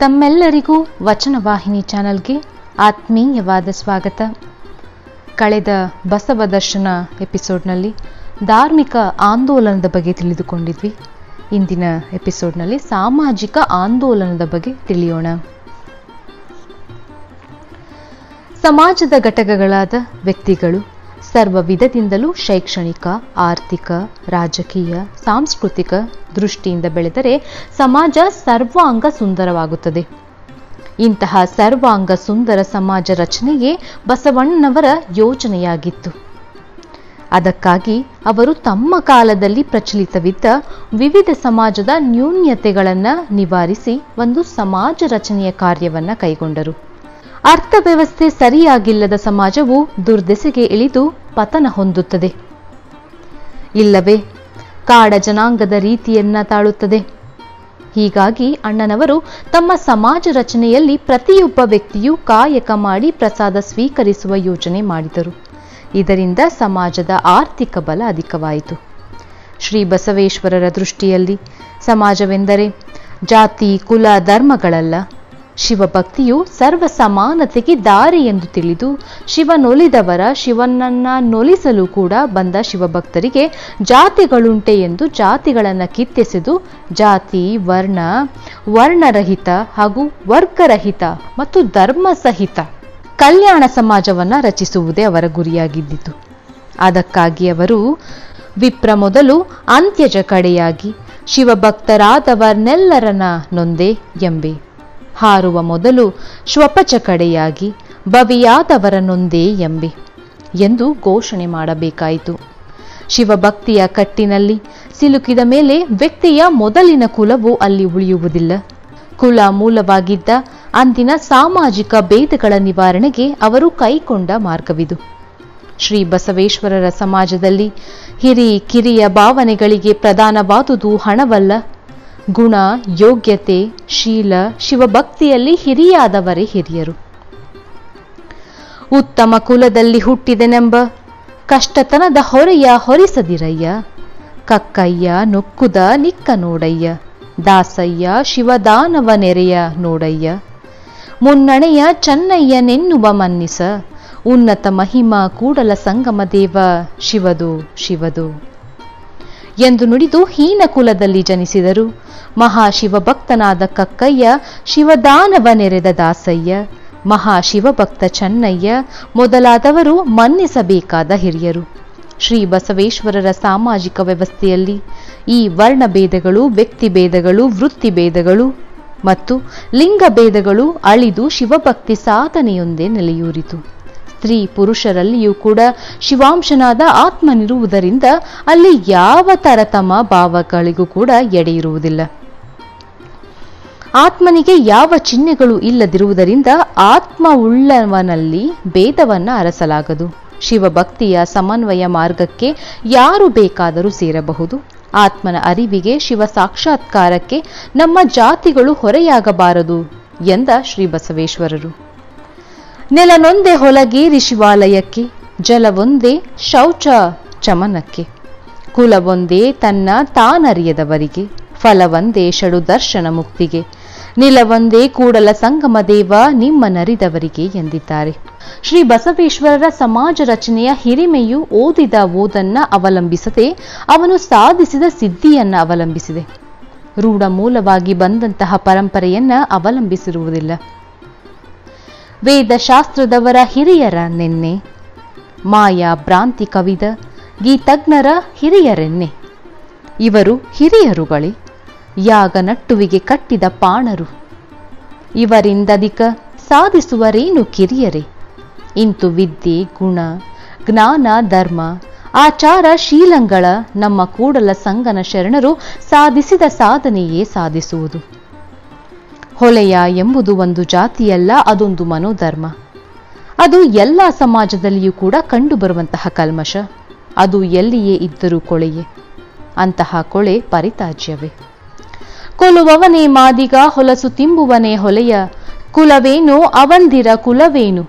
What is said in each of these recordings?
ತಮ್ಮೆಲ್ಲರಿಗೂ ವಚನವಾಹಿನಿ ಚಾನಲ್ಗೆ ಆತ್ಮೀಯವಾದ ಸ್ವಾಗತ. ಕಳೆದ ಬಸವ ದರ್ಶನ ಎಪಿಸೋಡ್ನಲ್ಲಿ ಧಾರ್ಮಿಕ ಆಂದೋಲನದ ಬಗ್ಗೆ ತಿಳಿದುಕೊಂಡಿದ್ವಿ. ಇಂದಿನ ಎಪಿಸೋಡ್ನಲ್ಲಿ ಸಾಮಾಜಿಕ ಆಂದೋಲನದ ಬಗ್ಗೆ ತಿಳಿಯೋಣ. ಸಮಾಜದ ಘಟಕಗಳಾದ ವ್ಯಕ್ತಿಗಳು ಸರ್ವ ವಿಧದಿಂದಲೂ ಶೈಕ್ಷಣಿಕ, ಆರ್ಥಿಕ, ರಾಜಕೀಯ, ಸಾಂಸ್ಕೃತಿಕ ದೃಷ್ಟಿಯಿಂದ ಬೆಳೆದರೆ ಸಮಾಜ ಸರ್ವಾಂಗ ಸುಂದರವಾಗುತ್ತದೆ. ಇಂತಹ ಸರ್ವಾಂಗ ಸುಂದರ ಸಮಾಜ ರಚನೆಯೇ ಬಸವಣ್ಣನವರ ಯೋಜನೆಯಾಗಿತ್ತು ಅದಕ್ಕಾಗಿ ಅವರು ತಮ್ಮ ಕಾಲದಲ್ಲಿ ಪ್ರಚಲಿತವಿದ್ದ ವಿವಿಧ ಸಮಾಜದ ನ್ಯೂನ್ಯತೆಗಳನ್ನು ನಿವಾರಿಸಿ ಒಂದು ಸಮಾಜ ರಚನೆಯ ಕಾರ್ಯವನ್ನು ಕೈಗೊಂಡರು. ಅರ್ಥವ್ಯವಸ್ಥೆ ಸರಿಯಾಗಿಲ್ಲದ ಸಮಾಜವು ದುರ್ದೆಸೆಗೆ ಇಳಿದು ಪತನ ಹೊಂದುತ್ತದೆ. ಇಲ್ಲವೇ, ಕಾಡ ಜನಾಂಗದ ರೀತಿಯನ್ನ ತಾಳುತ್ತದೆ. ಹೀಗಾಗಿ ಅಣ್ಣನವರು ತಮ್ಮ ಸಮಾಜ ರಚನೆಯಲ್ಲಿ ಪ್ರತಿಯೊಬ್ಬ ವ್ಯಕ್ತಿಯೂ ಕಾಯಕ ಮಾಡಿ ಪ್ರಸಾದ ಸ್ವೀಕರಿಸುವ ಯೋಜನೆ ಮಾಡಿದರು. ಇದರಿಂದ ಸಮಾಜದ ಆರ್ಥಿಕ ಬಲ ಅಧಿಕವಾಯಿತು. ಶ್ರೀ ಬಸವೇಶ್ವರರ ದೃಷ್ಟಿಯಲ್ಲಿ ಸಮಾಜವೆಂದರೆ ಜಾತಿ, ಕುಲ, ಧರ್ಮಗಳಲ್ಲ. ಶಿವಭಕ್ತಿಯು ಸರ್ವ ಸಮಾನತೆಗೆ ದಾರಿ ಎಂದು ತಿಳಿದು ಶಿವನೊಲಿದವರ ಶಿವನನ್ನ ನೊಲಿಸಲು ಕೂಡ ಬಂದ ಶಿವಭಕ್ತರಿಗೆ ಜಾತಿಗಳುಂಟೆ ಎಂದು ಜಾತಿಗಳನ್ನು ಕಿತ್ತೆಸೆದು ಜಾತಿ, ವರ್ಣ, ವರ್ಣರಹಿತ ಹಾಗೂ ವರ್ಗರಹಿತ ಮತ್ತು ಧರ್ಮ ಸಹಿತ ಕಲ್ಯಾಣ ಸಮಾಜವನ್ನು ರಚಿಸುವುದೇ ಅವರ ಗುರಿಯಾಗಿದ್ದಿತು. ಅದಕ್ಕಾಗಿ ಅವರು ವಿಪ್ರ ಮೊದಲು ಅಂತ್ಯಜ ಕಡೆಯಾಗಿ ಶಿವಭಕ್ತರಾದವರ್ನೆಲ್ಲರನ್ನ ನೊಂದೆ ಎಂಬೆ. ಹಾರುವ ಮೊದಲು ಶ್ವಪಚ ಕಡೆಯಾಗಿ ಬವಿಯಾದವರ ನೊಂದೇ ಎಂಬೆ ಎಂದು ಘೋಷಣೆ ಮಾಡಬೇಕಾಯಿತು. ಶಿವಭಕ್ತಿಯ ಕಟ್ಟಿನಲ್ಲಿ ಸಿಲುಕಿದ ಮೇಲೆ ವ್ಯಕ್ತಿಯ ಮೊದಲಿನ ಕುಲವು ಅಲ್ಲಿ ಉಳಿಯುವುದಿಲ್ಲ. ಕುಲ ಮೂಲವಾಗಿದ್ದ ಅಂದಿನ ಸಾಮಾಜಿಕ ಭೇದಗಳ ನಿವಾರಣೆಗೆ ಅವರು ಕೈಕೊಂಡ ಮಾರ್ಗವಿದು. ಶ್ರೀ ಬಸವೇಶ್ವರರ ಸಮಾಜದಲ್ಲಿ ಹಿರಿ ಕಿರಿಯ ಭಾವನೆಗಳಿಗೆ ಪ್ರಧಾನವಾದುದು ಹಣವಲ್ಲ. ಗುಣ, ಯೋಗ್ಯತೆ, ಶೀಲ, ಶಿವಭಕ್ತಿಯಲ್ಲಿ ಹಿರಿಯಾದವರೇ ಹಿರಿಯರು. ಉತ್ತಮ ಕುಲದಲ್ಲಿ ಹುಟ್ಟಿದೆನೆಂಬ ಕಷ್ಟತನದ ಹೊರೆಯ ಹೊರಿಸದಿರಯ್ಯ. ಕಕ್ಕಯ್ಯ ನೊಕ್ಕುದ ನಿಕ್ಕ ನೋಡಯ್ಯ. ದಾಸಯ್ಯ ಶಿವದಾನವ ನೆರೆಯ ನೋಡಯ್ಯ. ಮುನ್ನಣೆಯ ಚೆನ್ನಯ್ಯನೆನ್ನುವ ಮನ್ನಿಸ. ಉನ್ನತ ಮಹಿಮಾ ಕೂಡಲ ಸಂಗಮ ದೇವ. ಶಿವದು ಶಿವದು. ಎಂದು ನುಡಿದು ಹೀನ ಕುಲದಲ್ಲಿ ಜನಿಸಿದರು. ಮಹಾಶಿವಭಕ್ತನಾದ ಕಕ್ಕಯ್ಯ ಶಿವದಾನವ ನೆರೆದ ದಾಸಯ್ಯ. ಮಹಾಶಿವಭಕ್ತ ಚನ್ನಯ್ಯ ಮೊದಲಾದವರು ಮನ್ನಿಸಬೇಕಾದ ಹಿರಿಯರು. ಶ್ರೀ ಬಸವೇಶ್ವರರ ಸಾಮಾಜಿಕ ವ್ಯವಸ್ಥೆಯಲ್ಲಿ ಈ ವರ್ಣಭೇದಗಳು, ವ್ಯಕ್ತಿಭೇದಗಳು, ವೃತ್ತಿಭೇದಗಳು ಮತ್ತು ಲಿಂಗಭೇದಗಳು ಅಳಿದು ಶಿವಭಕ್ತಿ ಸಾಧನೆಯೊಂದೇ ನೆಲೆಯೂರಿತು. ಸ್ತ್ರೀ ಪುರುಷರಲ್ಲಿಯೂ ಕೂಡ ಶಿವಾಂಶನಾದ ಆತ್ಮನಿರುವುದರಿಂದ ಅಲ್ಲಿ ಯಾವ ತರತಮ ಭಾವಗಳಿಗೂ ಕೂಡ ಎಡೆಯಿರುವುದಿಲ್ಲ ಆತ್ಮನಿಗೆ ಯಾವ ಚಿಹ್ನೆಗಳು ಇಲ್ಲದಿರುವುದರಿಂದ ಆತ್ಮ ಉಳ್ಳವನಲ್ಲಿ ಭೇದವನ್ನು ಅರಸಲಾಗದು. ಶಿವಭಕ್ತಿಯ ಸಮನ್ವಯ ಮಾರ್ಗಕ್ಕೆ ಯಾರು ಬೇಕಾದರೂ ಸೇರಬಹುದು. ಆತ್ಮನ ಅರಿವಿಗೆ ಶಿವ ಸಾಕ್ಷಾತ್ಕಾರಕ್ಕೆ ನಮ್ಮ ಜಾತಿಗಳು ಹೊರೆಯಾಗಬಾರದು ಎಂದ ಶ್ರೀ ಬಸವೇಶ್ವರರು ನೆಲನೊಂದೇ ಹೊಲಗೇರಿ ಶಿವಾಲಯಕ್ಕೆ ಜಲವೊಂದೇ ಶೌಚ ಚಮನಕ್ಕೆ. ಕುಲವೊಂದೇ ತನ್ನ ತಾನರಿಯದವರಿಗೆ, ಫಲವೊಂದೇ ಷಡು ದರ್ಶನ ಮುಕ್ತಿಗೆ. ನಿಲವೊಂದೇ ಕೂಡಲ ಸಂಗಮ ದೇವ ನಿಮ್ಮ ನರಿದವರಿಗೆ ಎಂದಿದ್ದಾರೆ. ಶ್ರೀ ಬಸವೇಶ್ವರರ ಸಮಾಜ ರಚನೆಯ ಹಿರಿಮೆಯು ಓದಿದ ಓದನ್ನ ಅವಲಂಬಿಸದೆ, ಅವನು ಸಾಧಿಸಿದ ಸಿದ್ಧಿಯನ್ನ ಅವಲಂಬಿಸಿದೆ. ರೂಢ ಮೂಲವಾಗಿ ಬಂದಂತಹ ಪರಂಪರೆಯನ್ನ ಅವಲಂಬಿಸಿರುವುದಿಲ್ಲ. ವೇದಶಾಸ್ತ್ರದವರ ಹಿರಿಯರ ನೆನ್ನೆ. ಮಾಯಾ ಭ್ರಾಂತಿ ಕವಿದ ಗೀತಜ್ಞರ ಹಿರಿಯರೆನ್ನೆ. ಇವರು ಹಿರಿಯರುಗಳೇ, ಯಾಗ ನಟ್ಟುವಿಗೆ ಕಟ್ಟಿದ ಪಾಣರು. ಇವರಿಂದಧಿಕ ಸಾಧಿಸುವರೇನು ಕಿರಿಯರೇ? ಇಂತು ವಿದ್ಯೆ, ಗುಣ, ಜ್ಞಾನ, ಧರ್ಮ, ಆಚಾರ, ಶೀಲಂಗಳ ನಮ್ಮ ಕೂಡಲ ಸಂಗನ ಶರಣರು ಸಾಧಿಸಿದ ಸಾಧನೆಯೇ ಸಾಧಿಸುವುದು. ಹೊಳೆಯ ಎಂಬುದು ಒಂದು ಜಾತಿಯಲ್ಲ, ಅದೊಂದು ಮನೋಧರ್ಮ. ಅದು ಎಲ್ಲ ಸಮಾಜದಲ್ಲಿಯೂ ಕೂಡ ಕಂಡುಬರುವಂತಹ ಕಲ್ಮಶ. ಅದು ಎಲ್ಲಿಯೇ ಇದ್ದರೂ ಕೊಳೆಯೇ. ಅಂತಹ ಕೊಳೆ ಪರಿತಾಜ್ಯವೇ ಕೊಲುವವನೇ ಮಾದಿಗ, ಹೊಲಸು ತಿಂಬುವನೇ ಹೊಲೆಯ. ಕುಲವೇನು, ಅವಂದಿರ ಕುಲವೇನು.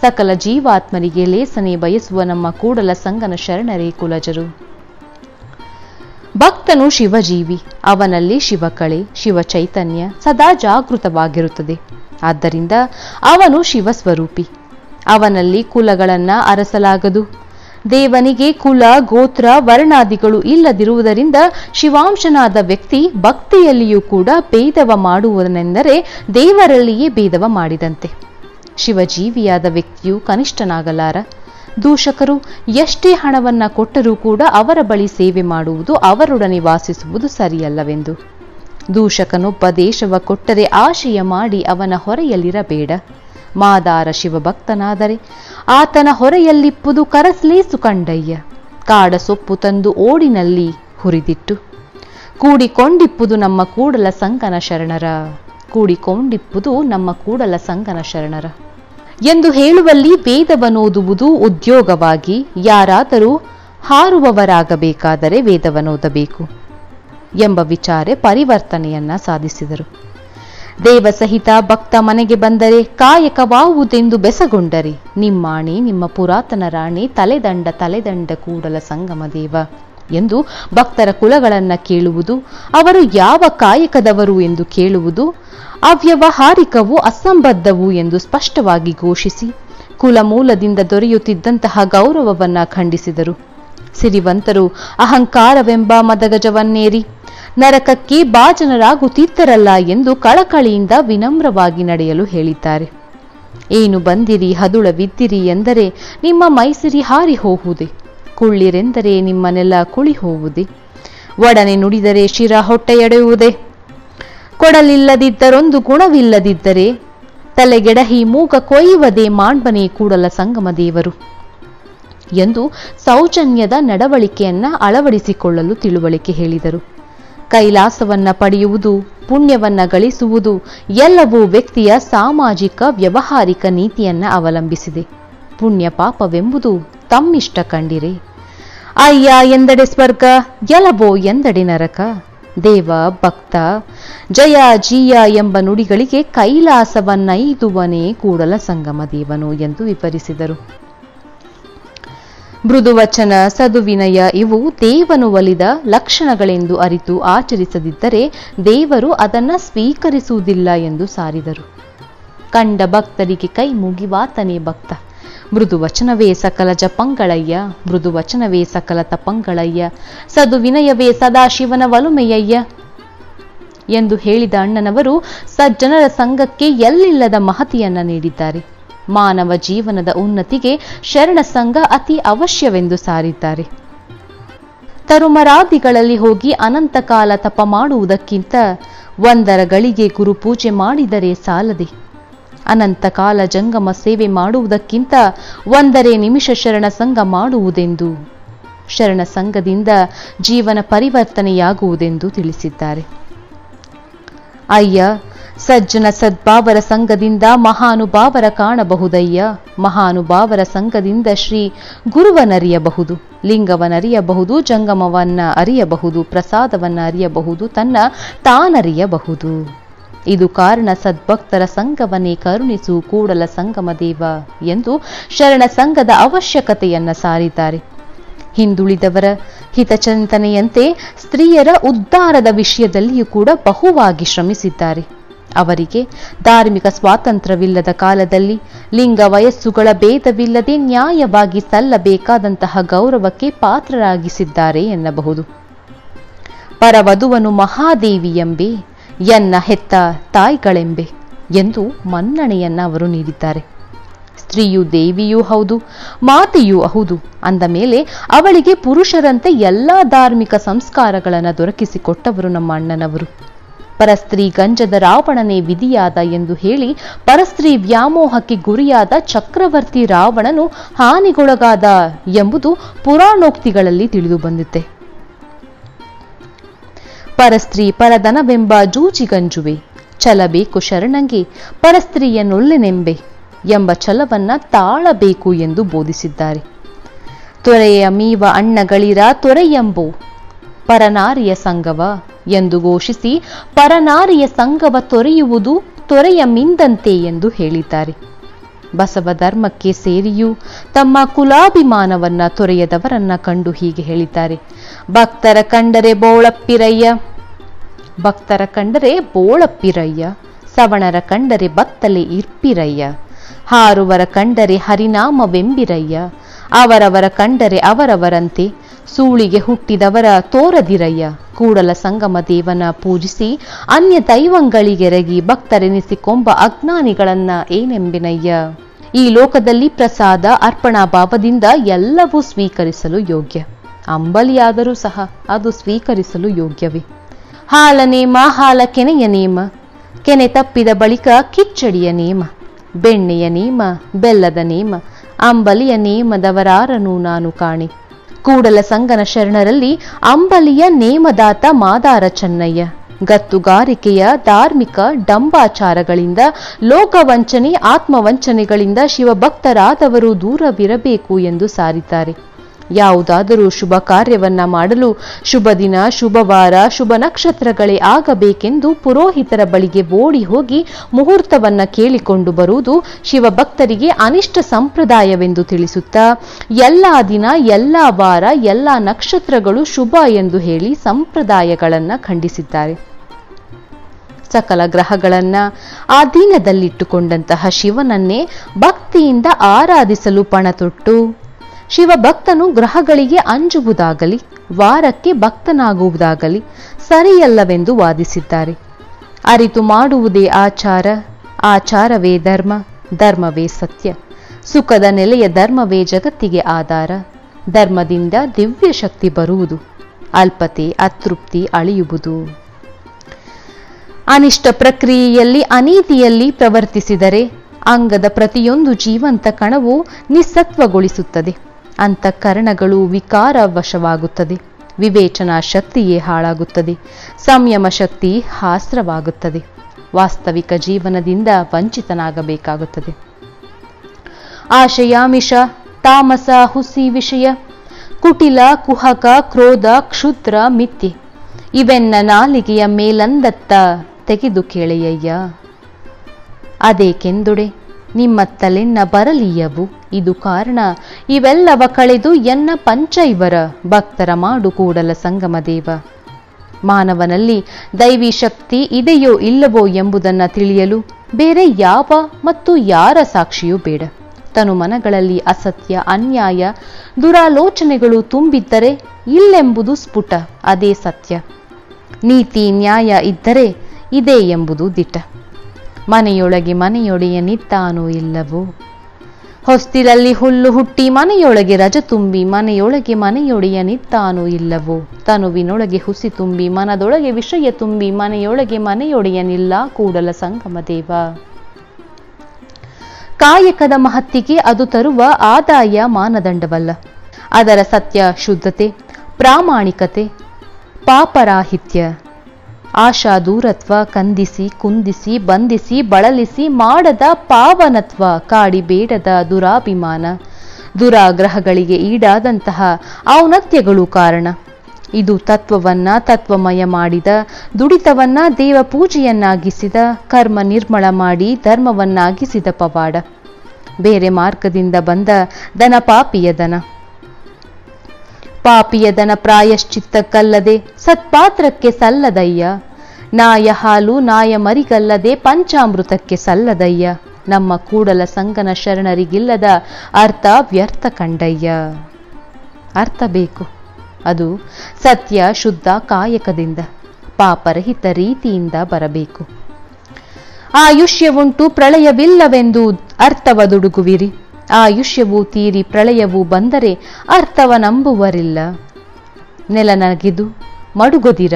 ಸಕಲ ಜೀವಾತ್ಮರಿಗೆ ಲೇಸನೆ ಬಯಸುವ ನಮ್ಮ ಕೂಡಲ ಸಂಗನ ಶರಣರೇ ಕುಲಜರು. ಭಕ್ತನು ಶಿವಜೀವಿ, ಅವನಲ್ಲಿ ಶಿವಕಳೆ ಶಿವ ಚೈತನ್ಯ ಸದಾ ಜಾಗೃತವಾಗಿರುತ್ತದೆ. ಆದ್ದರಿಂದ ಅವನು ಶಿವಸ್ವರೂಪಿ. ಅವನಲ್ಲಿ ಕುಲಗಳನ್ನ ಅರಸಲಾಗದು. ದೇವನಿಗೆ ಕುಲ, ಗೋತ್ರ, ವರ್ಣಾದಿಗಳು ಇಲ್ಲದಿರುವುದರಿಂದ ಶಿವಾಂಶನಾದ ವ್ಯಕ್ತಿ ಭಕ್ತಿಯಲ್ಲಿಯೂ ಕೂಡ ಭೇದವ ಮಾಡುವನೆಂದರೆ ದೇವರಲ್ಲಿಯೇ ಭೇದವ ಮಾಡಿದಂತೆ. ಶಿವಜೀವಿಯಾದ ವ್ಯಕ್ತಿಯು ಕನಿಷ್ಠನಾಗಲಾರ. ದೂಷಕರು ಎಷ್ಟೇ ಹಣವನ್ನ ಕೊಟ್ಟರೂ ಕೂಡ ಅವರ ಬಳಿ ಸೇವೆ ಮಾಡುವುದು ಅವರೊಡನೆ ವಾಸಿಸುವುದು ಸರಿಯಲ್ಲವೆಂದು. ದೂಷಕನೊಬ್ಬ ದೇಶವ ಕೊಟ್ಟರೆ ಆಶಯ ಮಾಡಿ ಅವನ ಹೊರೆಯಲ್ಲಿರಬೇಡ. ಮಾದಾರ ಶಿವಭಕ್ತನಾದರೆ ಆತನ ಹೊರೆಯಲ್ಲಿಪ್ಪುದು ಕರಸ್ಲೇಸು ಕಂಡಯ್ಯ. ಕಾಡ ಸೊಪ್ಪು ತಂದು ಓಡಿನಲ್ಲಿ ಹುರಿದಿಟ್ಟು, ಕೂಡಿಕೊಂಡಿಪ್ಪುದು ನಮ್ಮ ಕೂಡಲ ಸಂಗನ ಶರಣರ. ಕೂಡಿಕೊಂಡಿಪ್ಪುದು ನಮ್ಮ ಕೂಡಲ ಸಂಗನ ಶರಣರ. ಎಂದು ಹೇಳುವಲ್ಲಿ ವೇದವನೋದುವುದು ಉದ್ಯೋಗವಾಗಿ ಯಾರಾದರೂ ಹಾರುವವರಾಗಬೇಕಾದರೆ ವೇದವನೋದಬೇಕು ಎಂಬ ವಿಚಾರ ಪರಿವರ್ತನೆಯನ್ನ ಸಾಧಿಸಿದರು. ದೇವಸಹಿತ ಭಕ್ತ ಮನೆಗೆ ಬಂದರೆ ಕಾಯಕವಾವುದೆಂದು ಬೆಸಗೊಂಡರೆ, ನಿಮ್ಮಾಣಿ ನಿಮ್ಮ ಪುರಾತನ ರಾಣಿ ತಲೆದಂಡ ತಲೆದಂಡ ಕೂಡಲ ಸಂಗಮ ದೇವ. ಎಂದು ಭಕ್ತರ ಕುಲಗಳನ್ನು ಕೇಳುವುದು, ಅವರು ಯಾವ ಕಾಯಕದವರು ಎಂದು ಕೇಳುವುದು, ಅವ್ಯವಹಾರಿಕವು ಅಸಂಬದ್ಧವು ಎಂದು ಸ್ಪಷ್ಟವಾಗಿ ಘೋಷಿಸಿ ಕುಲ ಮೂಲದಿಂದ ದೊರೆಯುತ್ತಿದ್ದಂತಹ ಗೌರವವನ್ನು ಖಂಡಿಸಿದರು. ಸಿರಿವಂತರು, ಅಹಂಕಾರವೆಂಬ ಮದಗಜವನ್ನೇರಿ, ನರಕಕ್ಕೆ ಭಾಜನರಾಗುತ್ತಿದ್ದರಲ್ಲ ಎಂದು ಕಳಕಳಿಯಿಂದ ವಿನಮ್ರವಾಗಿ ನಡೆಯಲು ಹೇಳಿದ್ದಾರೆ. ಏನು ಬಂದಿರಿ ಹದುಳವಿದ್ದಿರಿ ಎಂದರೆ ನಿಮ್ಮ ಮೈಸಿರಿ ಹಾರಿ ಹೋಗುವುದೇ? ಕುಳ್ಳಿರೆಂದರೆ ನಿಮ್ಮನೆಲ್ಲ ಕುಳಿ ಹೋವುದೇ ಒಡನೆ ನುಡಿದರೆ ಶಿರ ಹೊಟ್ಟೆಯಡೆಯುವುದೇ? ಕೊಡಲಿಲ್ಲದಿದ್ದರೊಂದು ಗುಣವಿಲ್ಲದಿದ್ದರೆ ತಲೆಗೆಡಹಿ ಮೂಗ ಕೊಯ್ಯುವದೆ ಮಾಂಡ್ಬನೆ ಕೂಡಲ ಸಂಗಮ ದೇವರು. ಎಂದು ಸೌಜನ್ಯದ ನಡವಳಿಕೆಯನ್ನ ಅಳವಡಿಸಿಕೊಳ್ಳಲು ತಿಳುವಳಿಕೆ ಹೇಳಿದರು. ಕೈಲಾಸವನ್ನ ಪಡೆಯುವುದು, ಪುಣ್ಯವನ್ನ ಗಳಿಸುವುದು ಎಲ್ಲವೂ ವ್ಯಕ್ತಿಯ ಸಾಮಾಜಿಕ, ವ್ಯವಹಾರಿಕ ನೀತಿಯನ್ನ ಅವಲಂಬಿಸಿದೆ. ಪುಣ್ಯ ಪಾಪವೆಂಬುದು ತಮ್ಮಿಷ್ಟ ಕಂಡಿರೆ. ಅಯ್ಯ ಎಂದಡೆ ಸ್ವರ್ಗ ಎಲಬೋ ಎಂದಡೆ ನರಕ. ದೇವ, ಭಕ್ತ, ಜಯ, ಜೀಯ ಎಂಬ ನುಡಿಗಳಿಗೆ ಕೈಲಾಸವನ್ನೈದುವನೇ ಕೂಡಲ ಸಂಗಮ ದೇವನು ಎಂದು ವಿವರಿಸಿದರು. ಮೃದುವಚನ, ಸದುವಿನಯ ಇವು ದೇವನು ಒಲಿದ ಲಕ್ಷಣಗಳೆಂದು ಅರಿತು ಆಚರಿಸದಿದ್ದರೆ ದೇವರು ಅದನ್ನು ಸ್ವೀಕರಿಸುವುದಿಲ್ಲ ಎಂದು ಸಾರಿದರು. ಕಂಡ ಭಕ್ತರಿಗೆ ಕೈ ಮುಗಿವಾತನೇ ಭಕ್ತ. ಮೃದುವಚನವೇ ಸಕಲ ಜಪಂಗಳಯ್ಯ, ಮೃದುವಚನವೇ ಸಕಲ ತಪಂಗಳಯ್ಯ. ಸದು ವಿನಯವೇ ಸದಾಶಿವನ ವಲುಮೆಯಯ್ಯ. ಎಂದು ಹೇಳಿದ ಅಣ್ಣನವರು ಸಜ್ಜನರ ಸಂಘಕ್ಕೆ ಎಲ್ಲಿಲ್ಲದ ಮಹತಿಯನ್ನ ನೀಡಿದ್ದಾರೆ. ಮಾನವ ಜೀವನದ ಉನ್ನತಿಗೆ ಶರಣ ಸಂಘ ಅತಿ ಅವಶ್ಯವೆಂದು ಸಾರಿದ್ದಾರೆ. ತರುಮರಾದಿಗಳಲ್ಲಿ ಹೋಗಿ ಅನಂತ ಕಾಲ ತಪ ಮಾಡುವುದಕ್ಕಿಂತ ಒಂದರ ಗಳಿಗೆ ಗುರು ಪೂಜೆ ಮಾಡಿದರೆ ಸಾಲದೆ. ಅನಂತ ಕಾಲ ಜಂಗಮ ಸೇವೆ ಮಾಡುವುದಕ್ಕಿಂತ ಒಂದರೆ ನಿಮಿಷ ಶರಣ ಸಂಘ ಮಾಡುವುದೆಂದು. ಶರಣ ಸಂಘದಿಂದ ಜೀವನ ಪರಿವರ್ತನೆಯಾಗುವುದೆಂದು ತಿಳಿಸಿದ್ದಾರೆ. ಅಯ್ಯ, ಸಜ್ಜನ ಸದ್ಭಾವರ ಸಂಘದಿಂದ ಮಹಾನುಭಾವರ ಕಾಣಬಹುದಯ್ಯ. ಮಹಾನುಭಾವರ ಸಂಘದಿಂದ ಶ್ರೀ ಗುರುವನರಿಯಬಹುದು, ಲಿಂಗವನರಿಯಬಹುದು, ಜಂಗಮವನ್ನ ಅರಿಯಬಹುದು, ಪ್ರಸಾದವನ್ನ ಅರಿಯಬಹುದು, ತನ್ನ ತಾನರಿಯಬಹುದು. ಇದು ಕಾರಣ ಸದ್ಭಕ್ತರ ಸಂಘವನ್ನೇ ಕರುಣಿಸು ಕೂಡಲ ಸಂಗಮ ದೇವ ಎಂದು ಶರಣ ಸಂಘದ ಅವಶ್ಯಕತೆಯನ್ನ ಸಾರಿದ್ದಾರೆ. ಹಿಂದುಳಿದವರ ಹಿತಚಿಂತನೆಯಂತೆ ಸ್ತ್ರೀಯರ ಉದ್ಧಾರದ ವಿಷಯದಲ್ಲಿಯೂ ಕೂಡ ಬಹುವಾಗಿ ಶ್ರಮಿಸಿದ್ದಾರೆ. ಅವರಿಗೆ ಧಾರ್ಮಿಕ ಸ್ವಾತಂತ್ರ್ಯವಿಲ್ಲದ ಕಾಲದಲ್ಲಿ ಲಿಂಗ ವಯಸ್ಸುಗಳ ಭೇದವಿಲ್ಲದೆ ನ್ಯಾಯವಾಗಿ ಸಲ್ಲಬೇಕಾದಂತಹ ಗೌರವಕ್ಕೆ ಪಾತ್ರರಾಗಿಸಿದ್ದಾರೆ ಎನ್ನಬಹುದು. ಪರವಧುವನು ಮಹಾದೇವಿ ಎಂಬೆ ಎನ್ನ ಹೆತ್ತ ತಾಯಿಗಳೆಂಬೆ ಎಂದು ಮನ್ನಣೆಯನ್ನ ಅವರು ನೀಡಿದ್ದಾರೆ. ಸ್ತ್ರೀಯು ದೇವಿಯೂ ಹೌದು, ಮಾತೆಯೂ ಹೌದು ಅಂದ ಮೇಲೆ ಅವಳಿಗೆ ಪುರುಷರಂತೆ ಎಲ್ಲ ಧಾರ್ಮಿಕ ಸಂಸ್ಕಾರಗಳನ್ನು ದೊರಕಿಸಿಕೊಟ್ಟವರು ನಮ್ಮ ಅಣ್ಣನವರು. ಪರಸ್ತ್ರೀ ಗಂಜದ ರಾವಣನೇ ವಿಧಿಯಾದ ಎಂದು ಹೇಳಿ ಪರಸ್ತ್ರೀ ವ್ಯಾಮೋಹಕ್ಕೆ ಗುರಿಯಾದ ಚಕ್ರವರ್ತಿ ರಾವಣನು ಹಾನಿಗೊಳಗಾದ ಎಂಬುದು ಪುರಾಣೋಕ್ತಿಗಳಲ್ಲಿ ತಿಳಿದು ಬಂದಿತ್ತೆ. ಪರಸ್ತ್ರೀ ಪರದನವೆಂಬ ಜೂಜಿಗಂಜುವೆ ಛಲಬೇಕು ಶರಣಂಗೆ ಪರಸ್ತ್ರೀಯನ್ನೊಲ್ಲೆನೆಂಬೆ ಎಂಬ ಛಲವನ್ನ ತಾಳಬೇಕು ಎಂದು ಬೋಧಿಸಿದ್ದಾರೆ. ತೊರೆಯ ಮೀವ ಅಣ್ಣಗಳಿರ ತೊರೆಯೆಂಬೋ, ಪರನಾರಿಯ ಸಂಗವ ಎಂದು ಘೋಷಿಸಿ ಪರನಾರಿಯ ಸಂಗವ ತೊರೆಯುವುದು ತೊರೆಯ ಮಿಂದಂತೆ ಎಂದು ಹೇಳಿದ್ದಾರೆ. ಬಸವ ಧರ್ಮಕ್ಕೆ ಸೇರಿಯೂ ತಮ್ಮ ಕುಲಾಭಿಮಾನವನ್ನ ತೊರೆಯದವರನ್ನ ಕಂಡು ಹೀಗೆ ಹೇಳಿದ್ದಾರೆ. ಭಕ್ತರ ಕಂಡರೆ ಬೋಳಪ್ಪಿರಯ್ಯ. ಭಕ್ತರ ಕಂಡರೆ ಬೋಳಪ್ಪಿರಯ್ಯ. ಸವಣರ ಕಂಡರೆ ಬತ್ತಲೆ ಇರ್ಪಿರಯ್ಯ. ಹಾರುವರ ಕಂಡರೆ ಹರಿನಾಮವೆಂಬಿರಯ್ಯ. ಅವರವರ ಕಂಡರೆ ಅವರವರಂತೆ ಸೂಳಿಗೆ ಹುಟ್ಟಿದವರ ತೋರದಿರಯ್ಯ. ಕೂಡಲ ಸಂಗಮ ದೇವನ ಪೂಜಿಸಿ ಅನ್ಯ ದೈವಂಗಳಿಗೆರಗಿ ಭಕ್ತರೆನಿಸಿಕೊಂಬ ಅಜ್ಞಾನಿಗಳನ್ನ ಏನೆಂಬಿನಯ್ಯ. ಈ ಲೋಕದಲ್ಲಿ ಪ್ರಸಾದ ಅರ್ಪಣಾ ಭಾವದಿಂದ ಎಲ್ಲವೂ ಸ್ವೀಕರಿಸಲು ಯೋಗ್ಯ. ಅಂಬಲಿಯಾದರೂ ಸಹ ಅದು ಸ್ವೀಕರಿಸಲು ಯೋಗ್ಯವೇ. ಹಾಲ ನೇಮ ಹಾಲ ಕೆನೆಯ ನೇಮ. ಕೆನೆ ತಪ್ಪಿದ ಬಳಿಕ ಕಿಚ್ಚಡಿಯ ನೇಮ. ಬೆಣ್ಣೆಯ ನೇಮ, ಬೆಲ್ಲದ ನೇಮ. ಅಂಬಲಿಯ ನೇಮದವರಾರನು ನಾನು ಕಾಣೆ. ಕೂಡಲ ಸಂಗನ ಶರಣರಲ್ಲಿ ಅಂಬಲಿಯ ನೇಮದಾತ ಮಾದಾರ ಚೆನ್ನಯ್ಯ. ಗತ್ತುಗಾರಿಕೆಯ ಧಾರ್ಮಿಕ ಡಂಬಾಚಾರಗಳಿಂದ, ಲೋಕವಂಚನೆ, ಆತ್ಮವಂಚನೆಗಳಿಂದ ಶಿವಭಕ್ತರಾದವರು ದೂರವಿರಬೇಕು ಎಂದು ಸಾರಿದ್ದಾರೆ. ಯಾವುದಾದರೂ ಶುಭ ಕಾರ್ಯವನ್ನ ಮಾಡಲು ಶುಭ ದಿನ ಶುಭವಾರ ಶುಭ ನಕ್ಷತ್ರಗಳೇ ಆಗಬೇಕೆಂದು ಪುರೋಹಿತರ ಬಳಿಗೆ ಓಡಿ ಹೋಗಿ ಮುಹೂರ್ತವನ್ನ ಕೇಳಿಕೊಂಡು ಬರುವುದು ಶಿವಭಕ್ತರಿಗೆ ಅನಿಷ್ಟ ಸಂಪ್ರದಾಯವೆಂದು ತಿಳಿಸುತ್ತಾ, ಎಲ್ಲ ದಿನ, ಎಲ್ಲ ವಾರ, ಎಲ್ಲ ನಕ್ಷತ್ರಗಳು ಶುಭ ಎಂದು ಹೇಳಿ ಸಂಪ್ರದಾಯಗಳನ್ನು ಖಂಡಿಸಿದ್ದಾರೆ. ಸಕಲ ಗ್ರಹಗಳನ್ನ ಅಧೀನದಲ್ಲಿಟ್ಟುಕೊಂಡಂತಹ ಶಿವನನ್ನೇ ಭಕ್ತಿಯಿಂದ ಆರಾಧಿಸಲು ಪಣತೊಟ್ಟು. ಶಿವಭಕ್ತನು ಗ್ರಹಗಳಿಗೆ ಅಂಜುವುದಾಗಲಿ, ವಾರಕ್ಕೆ ಭಕ್ತನಾಗುವುದಾಗಲಿ ಸರಿಯಲ್ಲವೆಂದು ವಾದಿಸಿದ್ದಾರೆ. ಅರಿತು ಮಾಡುವುದೇ ಆಚಾರ, ಆಚಾರವೇ ಧರ್ಮ, ಧರ್ಮವೇ ಸತ್ಯ. ಸುಖದ ನೆಲೆಯ ಧರ್ಮವೇ ಜಗತ್ತಿಗೆ ಆಧಾರ, ಧರ್ಮದಿಂದ ದಿವ್ಯ ಶಕ್ತಿ ಬರುವುದು, ಅಲ್ಪತೆ, ಅತೃಪ್ತಿ ಅಳಿಯುವುದು. ಅನಿಷ್ಟ ಪ್ರಕ್ರಿಯೆಯಲ್ಲಿ ಅನೀತಿಯಲ್ಲಿ ಪ್ರವರ್ತಿಸಿದರೆ, ಅಂಗದ ಪ್ರತಿಯೊಂದು ಜೀವಂತ ಕಣವು ನಿಸ್ಸತ್ವಗೊಳಿಸುತ್ತದೆ. ಅಂತಃಕರಣಗಳು ವಿಕಾರವಶವಾಗುತ್ತದೆ. ವಿವೇಚನಾ ಶಕ್ತಿಯೇ ಹಾಳಾಗುತ್ತದೆ. ಸಂಯಮ ಶಕ್ತಿ ಹಾಸ್ರವಾಗುತ್ತದೆ ವಾಸ್ತವಿಕ ಜೀವನದಿಂದ ವಂಚಿತನಾಗಬೇಕಾಗುತ್ತದೆ. ಆಶಯಾಮಿಷ, ತಾಮಸ, ಹುಸಿ ವಿಷಯ, ಕುಟಿಲ, ಕುಹಕ, ಕ್ರೋಧ, ಕ್ಷುದ್ರ, ಮಿಥ್ಯೆ, ಇವೆನ್ನ ನಾಲಿಗೆಯ ಮೇಲಂದತ್ತ ತೆಗೆದು ಕೇಳೆಯಯ್ಯ. ಅದೇಕೆಂದುಡೆ? ನಿಮ್ಮತ್ತಲೆನ್ನ ಬರಲಿಯವು ಇದು ಕಾರಣ. ಇವೆಲ್ಲವ ಕಳೆದು ಎನ್ನ ಪಂಚೈವರ ಭಕ್ತರ ಮಾಡು ಕೂಡಲ ಸಂಗಮದೇವ ಮಾನವನಲ್ಲಿ ದೈವಿ ಶಕ್ತಿ ಇದೆಯೋ ಇಲ್ಲವೋ ಎಂಬುದನ್ನು ತಿಳಿಯಲು ಬೇರೆ ಯಾವ ಮತ್ತು ಯಾರ ಸಾಕ್ಷಿಯೂ ಬೇಡ. ತನು ಮನಗಳಲ್ಲಿ ಅಸತ್ಯ, ಅನ್ಯಾಯ, ದುರಾಲೋಚನೆಗಳು ತುಂಬಿದ್ದರೆ ಇಲ್ಲೆಂಬುದು ಸ್ಫುಟ, ಅದೇ ಸತ್ಯ. ನೀತಿ ನ್ಯಾಯ ಇದ್ದರೆ ಇದೆ ಎಂಬುದು ದಿಟ ಮನೆಯೊಳಗೆ ಮನೆಯೊಡೆಯ ನಿತ್ತಾನೋ ಇಲ್ಲವೋ? ಹೊಸ್ತಿಲಲ್ಲಿ ಹುಲ್ಲು ಹುಟ್ಟಿ ಮನೆಯೊಳಗೆ ರಜ ತುಂಬಿ ಮನೆಯೊಳಗೆ ಮನೆಯೊಡೆಯ ನಿತ್ತಾನೋ ಇಲ್ಲವೋ? ತನುವಿನೊಳಗೆ ಹುಸಿ ತುಂಬಿ ಮನದೊಳಗೆ ವಿಷಯ ತುಂಬಿ ಮನೆಯೊಳಗೆ ಮನೆಯೊಡೆಯನಿಲ್ಲ ಕೂಡಲ ಸಂಗಮ ದೇವ. ಕಾಯಕದ ಮಹತ್ತಿಗೆ ಅದು ತರುವ ಆದಾಯ ಮಾನದಂಡವಲ್ಲ. ಅದರ ಸತ್ಯ ಶುದ್ಧತೆ, ಪ್ರಾಮಾಣಿಕತೆ, ಪಾಪರಾಹಿತ್ಯ. ಆಶಾ ದೂರತ್ವ ಕಂದಿಸಿ, ಕುಂದಿಸಿ, ಬಂಧಿಸಿ, ಬಳಲಿಸಿ ಮಾಡದ ಪಾವನತ್ವ, ಕಾಡಿ ಬೇಡದ ದುರಾಭಿಮಾನ. ದುರಾಗ್ರಹಗಳಿಗೆ ಈಡಾದಂತಹ ಔನತ್ಯಗಳು ಕಾರಣ. ಇದು ತತ್ವವನ್ನ ತತ್ವಮಯ ಮಾಡಿದ, ದುಡಿತವನ್ನ ದೇವ ಪೂಜೆಯನ್ನಾಗಿಸಿದ ಕರ್ಮ ನಿರ್ಮಳ ಮಾಡಿ ಧರ್ಮವನ್ನಾಗಿಸಿದ ಪವಾಡ. ಬೇರೆ ಮಾರ್ಗದಿಂದ ಬಂದ ದನ ಪಾಪಿಯ ದನ ಪಾಪಿಯ ದನ ಪ್ರಾಯಶ್ಚಿತ್ತಕ್ಕಲ್ಲದೆ ಸತ್ಪಾತ್ರಕ್ಕೆ ಸಲ್ಲದಯ್ಯ. ನಾಯ ಹಾಲು ನಾಯ ಮರಿಗಲ್ಲದೆ ಪಂಚಾಮೃತಕ್ಕೆ ಸಲ್ಲದಯ್ಯ. ನಮ್ಮ ಕೂಡಲ ಸಂಗನ ಶರಣರಿಗಿಲ್ಲದ ಅರ್ಥ ವ್ಯರ್ಥ ಕಂಡಯ್ಯ. ಅರ್ಥ ಬೇಕು. ಅದು ಸತ್ಯ ಶುದ್ಧ ಕಾಯಕದಿಂದ, ಪಾಪರಹಿತ ರೀತಿಯಿಂದ ಬರಬೇಕು. ಆಯುಷ್ಯವುಂಟು ಪ್ರಳಯವಿಲ್ಲವೆಂದು ಅರ್ಥವದುಡುಗುವಿರಿ. ಆಯುಷ್ಯವು ತೀರಿ ಪ್ರಳಯವು ಬಂದರೆ ಅರ್ಥವ ನಂಬುವರಿಲ್ಲ ನೆಲ ನಗಿದು ಮಡುಗೊದಿರ,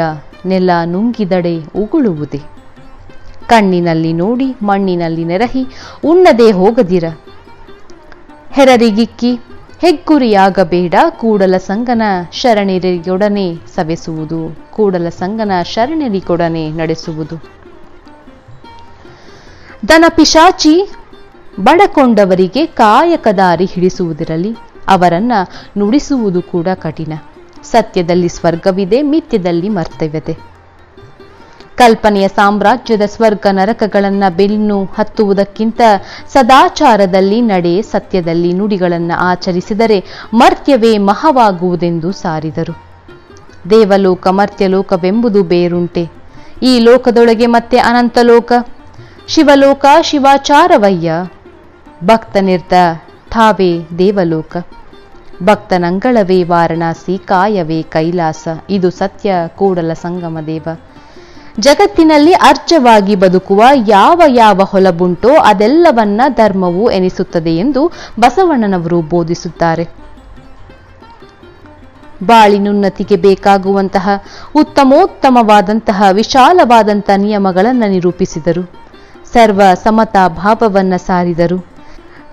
ನೆಲ ನುಂಗಿದಡೆ ಉಗುಳುವುದೇ. ಕಣ್ಣಿನಲ್ಲಿ ನೋಡಿ ಮಣ್ಣಿನಲ್ಲಿ ನೆರಹಿ ಉಣ್ಣದೆ ಹೋಗದಿರ. ಹೆರರಿಗಿಕ್ಕಿ ಹೆಗ್ಗುರಿಯಾಗಬೇಡ, ಕೂಡಲ ಸಂಗನ ಶರಣರಿಗೊಡನೆ ಸವೆಸುವುದು, ಕೂಡಲ ಸಂಗನ ಶರಣರಿಗೊಡನೆ ನಡೆಸುವುದು. ದನ ಪಿಶಾಚಿ ಬಡಕೊಂಡವರಿಗೆ ಕಾಯಕದಾರಿ ಹಿಡಿಸುವುದಿರಲಿ, ಅವರನ್ನು ನುಡಿಸುವುದು ಕೂಡ ಕಠಿಣ. ಸತ್ಯದಲ್ಲಿ ಸ್ವರ್ಗವಿದೆ, ಮಿಥ್ಯದಲ್ಲಿ ಮರ್ತವ್ಯತೆ. ಕಲ್ಪನೆಯ ಸಾಮ್ರಾಜ್ಯದ ಸ್ವರ್ಗ ನರಕಗಳನ್ನು ಬೆನ್ನು ಹತ್ತುವುದಕ್ಕಿಂತ ಸದಾಚಾರದಲ್ಲಿ ನಡೆ ಸತ್ಯದಲ್ಲಿ ನುಡಿಗಳನ್ನು ಆಚರಿಸಿದರೆ ಮರ್ತ್ಯವೇ ಮಹವಾಗುವುದೆಂದು ಸಾರಿದರು. ದೇವಲೋಕ ಮರ್ತ್ಯಲೋಕವೆಂಬುದು ಬೇರುಂಟೆ. ಈ ಲೋಕದೊಳಗೆ ಮತ್ತೆ ಅನಂತ ಲೋಕ. ಶಿವಲೋಕ, ಶಿವಾಚಾರವಯ್ಯ. ಭಕ್ತನಿರ್ದ ಥಾವೇ ದೇವಲೋಕ. ಭಕ್ತನಂಗಳವೇ ವಾರಣಾಸಿ, ಕಾಯವೇ ಕೈಲಾಸ, ಇದು ಸತ್ಯ ಕೂಡಲ ಸಂಗಮ ದೇವ. ಜಗತ್ತಿನಲ್ಲಿ ಅರ್ಜವಾಗಿ ಬದುಕುವ ಯಾವ ಯಾವ ಹೊಲಬುಂಟೋ ಅದೆಲ್ಲವನ್ನ ಧರ್ಮವು ಎನಿಸುತ್ತದೆ ಎಂದು ಬಸವಣ್ಣನವರು ಬೋಧಿಸುತ್ತಾರೆ. ಬಾಳಿನುನ್ನತಿಗೆ ಬೇಕಾಗುವಂತಹ ಉತ್ತಮೋತ್ತಮವಾದಂತಹ ವಿಶಾಲವಾದಂಥ ನಿಯಮಗಳನ್ನು ನಿರೂಪಿಸಿದರು. ಸರ್ವ ಸಮತಾ ಭಾವವನ್ನು ಸಾರಿದರು.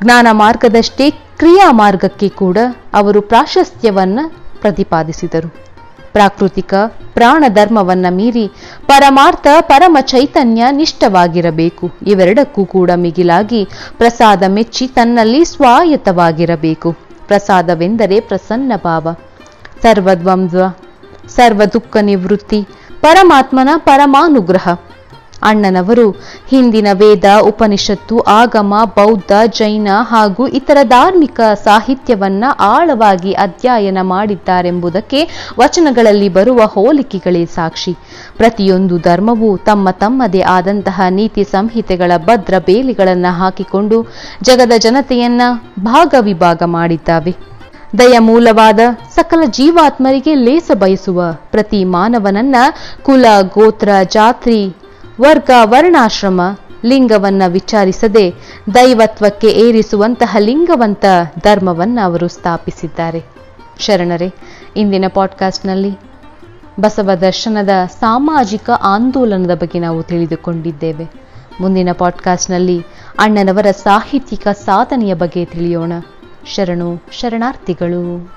ಜ್ಞಾನ ಮಾರ್ಗದಷ್ಟೇ ಕ್ರಿಯಾ ಮಾರ್ಗಕ್ಕೆ ಕೂಡ ಅವರು ಪ್ರಾಶಸ್ತ್ಯವನ್ನು ಪ್ರತಿಪಾದಿಸಿದರು. ಪ್ರಾಕೃತಿಕ ಪ್ರಾಣ ಧರ್ಮವನ್ನ ಮೀರಿ ಪರಮಾರ್ಥ ಪರಮ ಚೈತನ್ಯ ನಿಷ್ಠವಾಗಿರಬೇಕು. ಇವೆರಡಕ್ಕೂ ಕೂಡ ಮಿಗಿಲಾಗಿ ಪ್ರಸಾದ ಮೆಚ್ಚಿ ತನ್ನಲ್ಲಿ ಸ್ವಾಯತ್ತವಾಗಿರಬೇಕು. ಪ್ರಸಾದವೆಂದರೆ ಪ್ರಸನ್ನ ಭಾವ. ಸರ್ವದ್ವಂದ್ವ ಸರ್ವ ದುಃಖ ನಿವೃತ್ತಿ, ಪರಮಾತ್ಮನ ಪರಮಾನುಗ್ರಹ. ಅಣ್ಣನವರು. ಹಿಂದಿನ ವೇದ, ಉಪನಿಷತ್ತು, ಆಗಮ, ಬೌದ್ಧ, ಜೈನ ಹಾಗೂ ಇತರ ಧಾರ್ಮಿಕ ಸಾಹಿತ್ಯವನ್ನ ಆಳವಾಗಿ ಅಧ್ಯಯನ ಮಾಡಿದ್ದಾರೆಂಬುದಕ್ಕೆ ವಚನಗಳಲ್ಲಿ ಬರುವ ಹೋಲಿಕೆಗಳೇ ಸಾಕ್ಷಿ. ಪ್ರತಿಯೊಂದು ಧರ್ಮವೂ ತಮ್ಮ ತಮ್ಮದೇ ಆದಂತಹ ನೀತಿ ಸಂಹಿತೆಗಳ ಭದ್ರ ಬೇಲಿಗಳನ್ನು ಹಾಕಿಕೊಂಡು ಜಗದ ಜನತೆಯನ್ನ ಭಾಗ ವಿಭಾಗ ಮಾಡಿದ್ದಾವೆ. ದಯ ಮೂಲವಾದ ಸಕಲ ಜೀವಾತ್ಮರಿಗೆ ಲೇಸ ಬಯಸುವ ಪ್ರತಿ ಮಾನವನನ್ನ ಕುಲ, ಗೋತ್ರ ಜಾತಿ ವರ್ಗ ವರ್ಣಾಶ್ರಮ ಲಿಂಗವನ್ನ ವಿಚಾರಿಸದೆ ದೈವತ್ವಕ್ಕೆ ಏರಿಸುವಂತಹ ಲಿಂಗವಂತ ಧರ್ಮವನ್ನ ಅವರು ಸ್ಥಾಪಿಸಿದ್ದಾರೆ. ಶರಣರೇ, ಇಂದಿನ ಪಾಡ್ಕಾಸ್ಟ್ನಲ್ಲಿ ಬಸವ ದರ್ಶನದ ಸಾಮಾಜಿಕ ಆಂದೋಲನದ ಬಗ್ಗೆ ನಾವು ತಿಳಿದುಕೊಂಡಿದ್ದೇವೆ. ಮುಂದಿನ ಪಾಡ್ಕಾಸ್ಟ್ನಲ್ಲಿ ಅಣ್ಣನವರ ಸಾಹಿತ್ಯಿಕ ಸಾಧನೆಯ ಬಗ್ಗೆ ತಿಳಿಯೋಣ. ಶರಣು ಶರಣಾರ್ಥಿಗಳು.